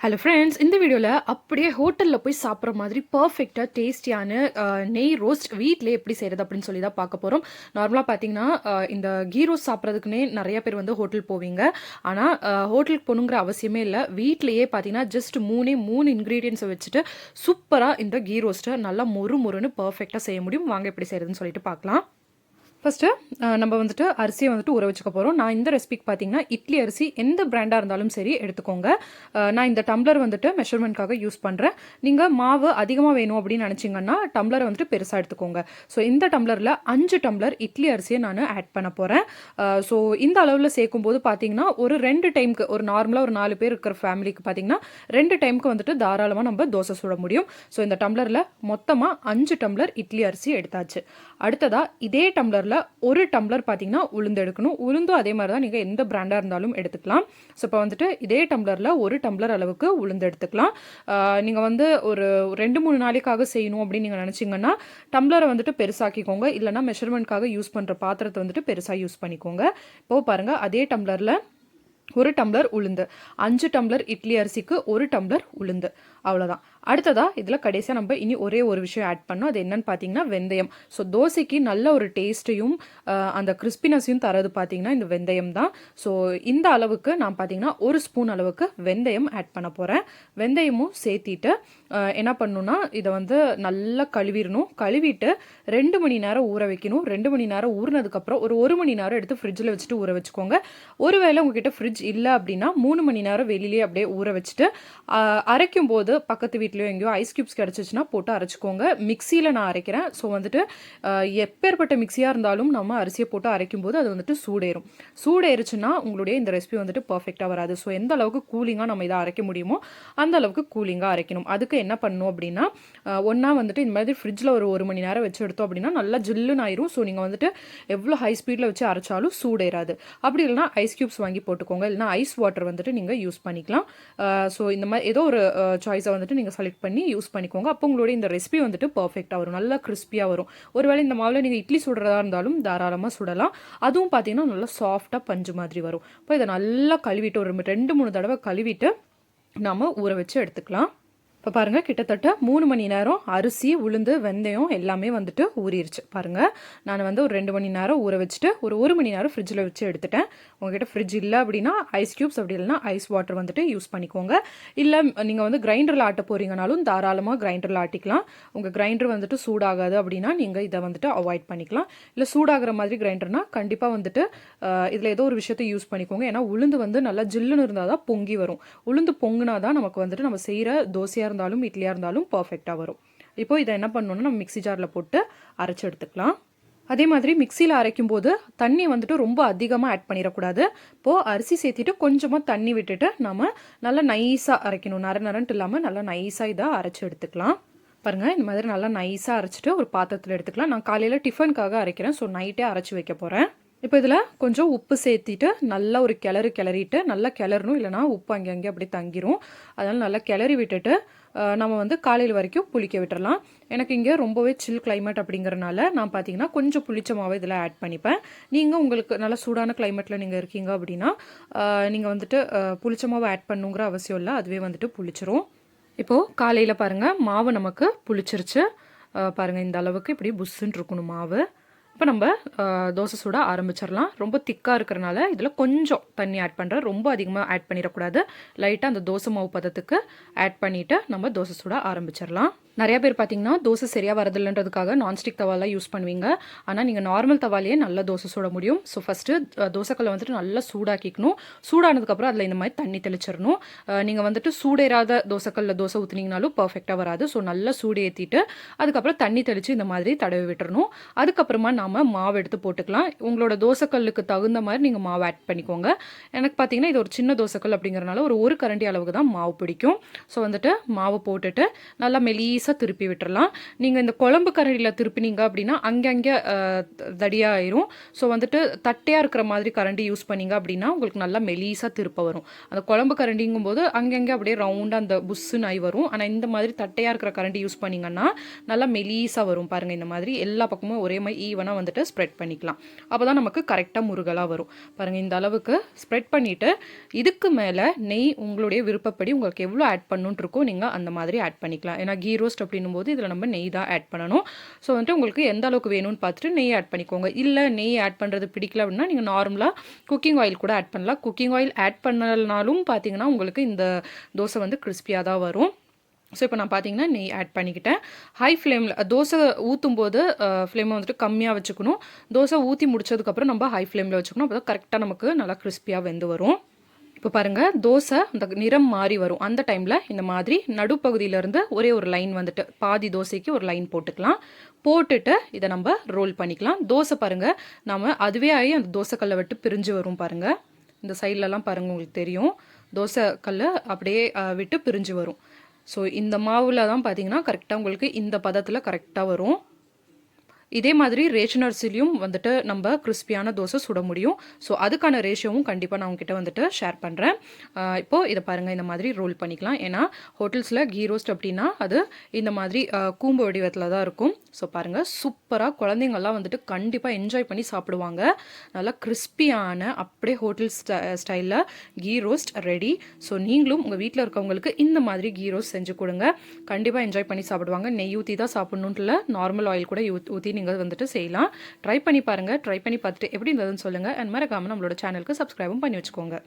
Hello friends இந்த வீடியோவில் அப்படியே ஹோட்டலில் போய் சாப்பிட்ற மாதிரி பர்ஃபெக்டாக டேஸ்டியான நெய் ரோஸ்ட் வீட்டிலே எப்படி செய்கிறது அப்படின்னு சொல்லி தான் பார்க்க போகிறோம் நார்மலாக பார்த்தீங்கன்னா இந்த கீ ரோஸ்ட் சாப்பிட்றதுக்குனே நிறைய பேர் வந்து ஹோட்டல் போவீங்க. ஆனால் ஹோட்டலுக்கு போகணுங்கிற அவசியமே இல்லை. வீட்லேயே பார்த்தீங்கன்னா ஜஸ்ட் மூணே மூணு இன்க்ரீடியன்ஸை வச்சுட்டு சூப்பராக இந்த கீ ரோஸ்ட்டை நல்லா மொறு மொறுன்னு பர்ஃபெக்டாக செய்ய முடியும். வாங்க எப்படி செய்கிறதுன்னு சொல்லிட்டு பார்க்கலாம். ஃபஸ்ட்டு நம்ம வந்துட்டு அரிசியை வந்துட்டு ஊற வச்சுக்க போகிறோம் நான் இந்த ரெசிபிக்கு பார்த்தீங்கன்னா இட்லி அரிசி எந்த பிராண்டாக இருந்தாலும் சரி எடுத்துக்கோங்க. நான் இந்த டம்ளர் வந்துட்டு மெஷர்மெண்ட்காக யூஸ் பண்ணுறேன் நீங்கள் மாவு அதிகமாக வேணும் அப்படின்னு நினச்சிங்கன்னா டம்ளரை வந்துட்டு பெருசாக எடுத்துக்கோங்க. ஸோ இந்த டம்ளரில் அஞ்சு டம்ளர் இட்லி அரிசியை நான் ஆட் பண்ண போகிறேன் ஸோ இந்த அளவில் சேர்க்கும்போது பார்த்தீங்கன்னா ஒரு ரெண்டு டைமுக்கு ஒரு நார்மலாக ஒரு நாலு பேர் இருக்கிற ஃபேமிலிக்கு பார்த்தீங்கன்னா ரெண்டு டைமுக்கு வந்துட்டு தாராளமாக நம்ம தோசை சுட முடியும். ஸோ இந்த டம்ளரில் மொத்தமாக அஞ்சு டம்ளர் இட்லி அரிசி எடுத்தாச்சு. அடுத்ததாக இதே டம்ளரில் ஒரு டம்ளர் பார்த்தீங்கன்னா உளுந்து எடுக்கணும். உளுந்தும் அதே மாதிரி தான் நீங்கள் எந்த பிராண்டாக இருந்தாலும் எடுத்துக்கலாம். ஸோ இப்போ வந்துட்டு இதே டம்ளரில் ஒரு டம்ளர் அளவுக்கு உளுந்து எடுத்துக்கலாம். நீங்கள் வந்து ஒரு ரெண்டு மூணு நாளைக்காக செய்யணும் அப்படின்னு நீங்கள் நினச்சிங்கன்னா டம்ளரை வந்துட்டு பெருசாக்கிக்கோங்க. இல்லைனா மெஷர்மெண்ட்காக யூஸ் பண்ணுற பாத்திரத்தை வந்துட்டு பெருசாக யூஸ் பண்ணிக்கோங்க. இப்போ பாருங்கள் அதே டம்ளரில் ஒரு டம்ளர் உளுந்து அஞ்சு டம்ளர் இட்லி அரிசிக்கு ஒரு டம்ளர் உளுந்து. அவ்வளோதான் அடுத்ததாக இதில் கடைசியாக நம்ம இனி ஒரே ஒரு விஷயம் ஆட் பண்ணோம் அது என்னன்னு பார்த்தீங்கன்னா வெந்தயம். ஸோ தோசைக்கு நல்ல ஒரு டேஸ்ட்டையும் அந்த கிறிஸ்பினஸையும் தரது பார்த்தீங்கன்னா இந்த வெந்தயம் தான். ஸோ இந்த அளவுக்கு நான் பார்த்தீங்கன்னா ஒரு ஸ்பூன் அளவுக்கு வெந்தயம் ஆட் பண்ண போகிறேன் வெந்தயமும் சேர்த்திட்டு என்ன பண்ணணும்னா இதை வந்து நல்லா கழுவிடணும். கழுவிட்டு ரெண்டு மணி நேரம் ஊற வைக்கணும். ரெண்டு மணி நேரம் ஊறினதுக்கப்புறம் ஒரு ஒரு மணி நேரம் எடுத்து ஃப்ரிட்ஜில் வச்சுட்டு ஊற வச்சுக்கோங்க. ஒருவேளை உங்ககிட்ட ஃப்ரிட்ஜ் இல்லை அப்படின்னா மூணு மணி நேரம் வெளியிலே அப்படியே ஊற வச்சுட்டு அரைக்கும் போது பக்கத்து வீட்லேயோ எங்கேயோ ஐஸ் கியூப்ஸ் கிடச்சிச்சின்னா போட்டு அரைச்சிக்கோங்க. மிக்சியில் நான் அரைக்கிறேன். ஸோ வந்துட்டு எப்பேற்பட்ட மிக்சியாக இருந்தாலும் நம்ம அரிசியை போட்டு அரைக்கும் போது அது வந்துட்டு சூடேறும். சூடேறுச்சுன்னா உங்களுடைய இந்த ரெசிபி வந்துட்டு பர்ஃபெக்டாக வராது. ஸோ எந்த அளவுக்கு கூலிங்காக நம்ம இதை அரைக்க முடியுமோ அந்த அளவுக்கு கூலிங்காக அரைக்கணும். அதுக்கு என்ன பண்ணணும் அப்படின்னா ஒன்றா வந்துட்டு இந்த மாதிரி ஃப்ரிட்ஜில் ஒரு ஒரு மணி நேரம் வச்சு எடுத்தோம் அப்படின்னா நல்லா ஜில்லுன்னு ஆயிரும். ஸோ நீங்கள் வந்துட்டு எவ்வளோ ஹை ஸ்பீடில் வச்சு அரைச்சாலும் சூடேறாது. அப்படி இல்லைனா ஐஸ் கியூப்ஸ் வாங்கி போட்டுக்கோங்க. இல்லைனா ஐஸ் வாட்டர் வந்துட்டு நீங்கள் யூஸ் பண்ணிக்கலாம். ஸோ இந்த மாதிரி ஏதோ ஒரு சாய்ஸை வந்துட்டு நீங்கள் செலக்ட் பண்ணி யூஸ் பண்ணிக்கோங்க. அப்போ உங்களுடைய இந்த ரெசிபி வந்துட்டு பர்ஃபெக்டாக வரும். நல்லா கிறிஸ்பியாக வரும். ஒருவேளை இந்த மாவில் நீங்கள் இட்லி சுடுறதா இருந்தாலும் தாராளமாக சுடலாம். அதுவும் பார்த்தீங்கன்னா நல்லா சாஃப்டாக பஞ்சு மாதிரி வரும். இப்போ இதை நல்லா கழுவிட்டு ஒரு ரெண்டு மூணு தடவை கழுவிட்டு நாம் ஊற வச்சு எடுத்துக்கலாம். இப்போ பாருங்கள் கிட்டத்தட்ட மூணு மணி நேரம் அரிசி உளுந்து வெந்தயம் எல்லாமே வந்துட்டு ஊறிடுச்சு பாருங்கள் நான் வந்து ஒரு ரெண்டு மணி நேரம் ஊற வச்சுட்டு ஒரு ஒரு மணி நேரம் ஃப்ரிட்ஜில் வச்சு எடுத்துட்டேன். உங்ககிட்ட ஃப்ரிட்ஜ் இல்லை அப்படின்னா ஐஸ் க்யூப்ஸ் அப்படி இல்லைன்னா ஐஸ் வாட்டர் வந்துட்டு யூஸ் பண்ணிக்கோங்க. இல்லை நீங்கள் வந்து கிரைண்டரில் ஆட்ட போகிறீங்கனாலும் தாராளமாக கிரைண்டரில் ஆட்டிக்கலாம். உங்கள் கிரைண்டர் வந்துட்டு சூடாகாது அப்படின்னா நீங்கள் இதை வந்துட்டு அவாய்ட் பண்ணிக்கலாம். இல்லை சூடாகிற மாதிரி கிரைண்டர்னா கண்டிப்பாக வந்துட்டு இதில் ஏதோ ஒரு விஷயத்தை யூஸ் பண்ணிக்கோங்க. ஏன்னா உளுந்து வந்து நல்லா ஜில்லுன்னு இருந்தால் தான் பொங்கி வரும். உளுந்து பொங்குனா தான் நமக்கு வந்துட்டு நம்ம செய்கிற தோசையாக இருந்தாலும் இட்லியாக இருந்தாலும் பர்ஃபெக்டாக வரும். இப்போ இதை என்ன பண்ணணும்னா நம்ம மிக்ஸி ஜாரில் போட்டு அரைச்சி எடுத்துக்கலாம். அதே மாதிரி மிக்சியில் அரைக்கும் போது தண்ணி வந்துட்டு ரொம்ப அதிகமாக ஆட் பண்ணிடக்கூடாது. இப்போது அரிசி சேர்த்திட்டு கொஞ்சமாக தண்ணி விட்டுட்டு நம்ம நல்லா நைஸாக அரைக்கணும். நர நரன்ட்டு இல்லாமல் நல்லா நைஸாக இதை அரைச்சி எடுத்துக்கலாம். பாருங்கள் இந்த மாதிரி நல்லா நைஸாக அரைச்சிட்டு ஒரு பாத்திரத்தில் எடுத்துக்கலாம். நான் காலையில் டிஃபனுக்காக அரைக்கிறேன். ஸோ நைட்டே அரைச்சி வைக்க போகிறேன் இப்போ இதில் கொஞ்சம் உப்பு சேர்த்திட்டு நல்லா ஒரு கிளறு கிளறிட்டு நல்லா கிளறணும். இல்லைனா உப்பு அங்கே அங்கே அப்படியே தங்கிரும். அதனால் நல்லா கிளறி விட்டுட்டு நம்ம வந்து காலையில் வரைக்கும் புளிக்க விட்டுறலாம். எனக்கு இங்கே ரொம்பவே சில் கிளைமேட் அப்படிங்கிறனால நான் பார்த்தீங்கன்னா கொஞ்சம் புளிச்ச மாவை இதில் ஆட் பண்ணிப்பேன். நீங்கள் உங்களுக்கு நல்ல சூடான கிளைமேட்டில் நீங்கள் இருக்கீங்க அப்படின்னா நீங்கள் வந்துட்டு அஹ், புளிச்ச மாவை ஆட் பண்ணுங்கிற அவசியம் இல்லை. அதுவே வந்துட்டு புளிச்சிரும். இப்போது காலையில் பாருங்கள் மாவு நமக்கு புளிச்சிருச்சு. பாருங்கள் இந்த அளவுக்கு இப்படி புஷ்ஷுன்னு இருக்கணும் மாவு. இப்போ நம்ம தோசை சுட ஆரம்பிச்சிடலாம். ரொம்ப திக்காக இருக்கிறனால இதில் கொஞ்சம் தண்ணி ஆட் பண்ணுறேன் ரொம்ப அதிகமாக ஆட் பண்ணிடக்கூடாது. லைட்டாக அந்த தோசை மாவு பதத்துக்கு ஆட் பண்ணிவிட்டு நம்ம தோசை சுட ஆரம்பிச்சிடலாம். நிறைய பேர் பார்த்தீங்கன்னா தோசை சரியாக வரதில்லைன்றதுக்காக நான்ஸ்டிக் தவாலாம் யூஸ் பண்ணுவீங்க. ஆனால் நீங்கள் நார்மல் தவாலேயே நல்ல தோசை சுட முடியும். ஸோ ஃபஸ்ட்டு தோசைக்கல்லை வந்துட்டு நல்லா சூடாக்கிக்கணும். சூடானதுக்கப்புறம் அதில் இந்த மாதிரி தண்ணி தெளிச்சிடணும். நீங்கள் வந்துட்டு சூடேறாத தோசைக்கல்ல தோசை ஊற்றுனீங்கனாலும் பர்ஃபெக்டாக வராது. ஸோ நல்லா சூடு ஏற்றிட்டு அதுக்கப்புறம் தண்ணி தெளித்து இந்த மாதிரி தடவி விட்டுறணும். அதுக்கப்புறமா இல்லாமல் மாவு எடுத்து போட்டுக்கலாம். உங்களோட தோசைக்கல்லுக்கு தகுந்த மாதிரி நீங்கள் மாவு ஆட் பண்ணிக்கோங்க. எனக்கு பார்த்தீங்கன்னா இது ஒரு சின்ன தோசைக்கல் அப்படிங்கிறனால ஒரு ஒரு கரண்டி அளவுக்கு தான் மாவு பிடிக்கும். ஸோ வந்துட்டு மாவு போட்டுட்டு நல்லா மெலீஸாக திருப்பி விட்டுறலாம். நீங்கள் இந்த குழம்பு கரண்டியில் திருப்பினீங்க அப்படின்னா அங்கங்கே தடியாக ஆயிரும் ஸோ வந்துட்டு தட்டையாக இருக்கிற மாதிரி கரண்டி யூஸ் பண்ணீங்க அப்படின்னா உங்களுக்கு நல்லா மெலீஸாக திருப்ப வரும். அந்த குழம்பு கரண்டிங்கும் போது அங்கங்கே அப்படியே ரவுண்டாக அந்த புஷ்ஷுன்னு ஆகி வரும். ஆனால் இந்த மாதிரி தட்டையாக இருக்கிற கரண்டி யூஸ் பண்ணிங்கன்னா நல்லா மெலீஸாக வரும் பாருங்கள் இந்த மாதிரி. எல்லா பக்கமும் ஒரே மாதிரி ஈவனாக வந்துட்டு ஸ்ப்ரெட் பண்ணிக்கலாம். அப்போ தான் நமக்கு கரெக்டாக முருகலாக வரும். பாருங்கள் இந்த அளவுக்கு ஸ்ப்ரெட் பண்ணிவிட்டு இதுக்கு மேலே நெய் உங்களுடைய விருப்பப்படி உங்களுக்கு எவ்வளோ ஆட் பண்ணணுன்ட்டு இருக்கோ நீங்கள் அந்த மாதிரி ஆட் பண்ணிக்கலாம். ஏன்னா கீ ரோஸ்ட் அப்படின்னும் போது இதில் நம்ம நெய் தான் ஆட் பண்ணணும். ஸோ வந்துட்டு உங்களுக்கு எந்த அளவுக்கு வேணும்னு பார்த்துட்டு நெய் ஆட் பண்ணிக்கோங்க. இல்லை நெய் ஆட் பண்ணுறது பிடிக்கல அப்படின்னா நீங்கள் நார்மலாக குக்கிங் ஆயில் கூட ஆட் பண்ணலாம். குக்கிங் ஆயில் ஆட் பண்ணலனாலும் பார்த்தீங்கன்னா உங்களுக்கு இந்த தோசை வந்து கிறிஸ்பியாக தான் வரும். ஸோ இப்போ நான் பார்த்தீங்கன்னா நெய் ஆட் பண்ணிக்கிட்டேன். ஹை ஃப்ளேமில் தோசை ஊற்றும் போது ஃப்ளேமை வந்துட்டு கம்மியாக வச்சுக்கணும். தோசை ஊற்றி முடிச்சதுக்கப்புறம் நம்ம ஹை ஃப்ளேமில் வச்சுக்கணும். அப்போ தான் கரெக்டாக நமக்கு நல்லா கிறிஸ்பியாக வெந்து வரும். இப்போ பாருங்கள் தோசை அந்த நிறம் மாறி வரும். அந்த டைமில் இந்த மாதிரி நடுப்பகுதியிலேருந்து ஒரே ஒரு லைன் வந்துட்டு பாதி தோசைக்கு ஒரு லைன் போட்டுக்கலாம். போட்டுட்டு இதை நம்ம ரோல் பண்ணிக்கலாம். தோசை பாருங்கள் நம்ம அதுவே ஆகி அந்த தோசைக்கல்லை விட்டு பிரிஞ்சு வரும் பாருங்கள் இந்த சைட்லலாம் பாருங்கள் உங்களுக்கு தெரியும். தோசை கல் அப்படியே விட்டு பிரிஞ்சு வரும். ஸோ இந்த மாவில் தான் பார்த்தீங்கன்னா கரெக்டாக உங்களுக்கு இந்த பதத்தில் கரெக்டாக வரும். இதே மாதிரி ரேஷன் அரிசிலையும் வந்துட்டு நம்ம கிறிஸ்பியான தோசை சுட முடியும். ஸோ அதுக்கான ரேஷியோவும் கண்டிப்பாக நான் உங்ககிட்ட வந்துட்டு ஷேர் பண்ணுறேன் இப்போது இதை பாருங்கள் இந்த மாதிரி ரோல் பண்ணிக்கலாம். ஏன்னா ஹோட்டல்ஸில் கீ ரோஸ்ட் அப்படின்னா அது இந்த மாதிரி கூம்பு வடிவத்தில் தான் இருக்கும். ஸோ பாருங்கள் சூப்பராக குழந்தைங்கள்லாம் வந்துட்டு கண்டிப்பாக என்ஜாய் பண்ணி சாப்பிடுவாங்க. நல்லா கிறிஸ்பியான அப்படியே ஹோட்டல் ஸ்டைலில் கீ ரோஸ்ட் ரெடி ஸோ நீங்களும் உங்கள் வீட்டில் இருக்கவங்களுக்கு இந்த மாதிரி கீ ரோஸ்ட் செஞ்சு கொடுங்க. கண்டிப்பாக என்ஜாய் பண்ணி சாப்பிடுவாங்க. நெய் ஊற்றி தான் சாப்பிட்ணுன்ட்டுல நார்மல் ஆயில் கூட ஊற்றி நீங்கள் வந்துட்டு செய்யலாம். ட்ரை பண்ணி பாருங்கள் ட்ரை பண்ணி பார்த்துட்டு எப்படி இருந்ததுன்னு சொல்லுங்கள் அண்ட் மறக்காமல் நம்மளோட சேனலுக்கு சப்ஸ்கிரைபும் பண்ணி வச்சுக்கோங்க.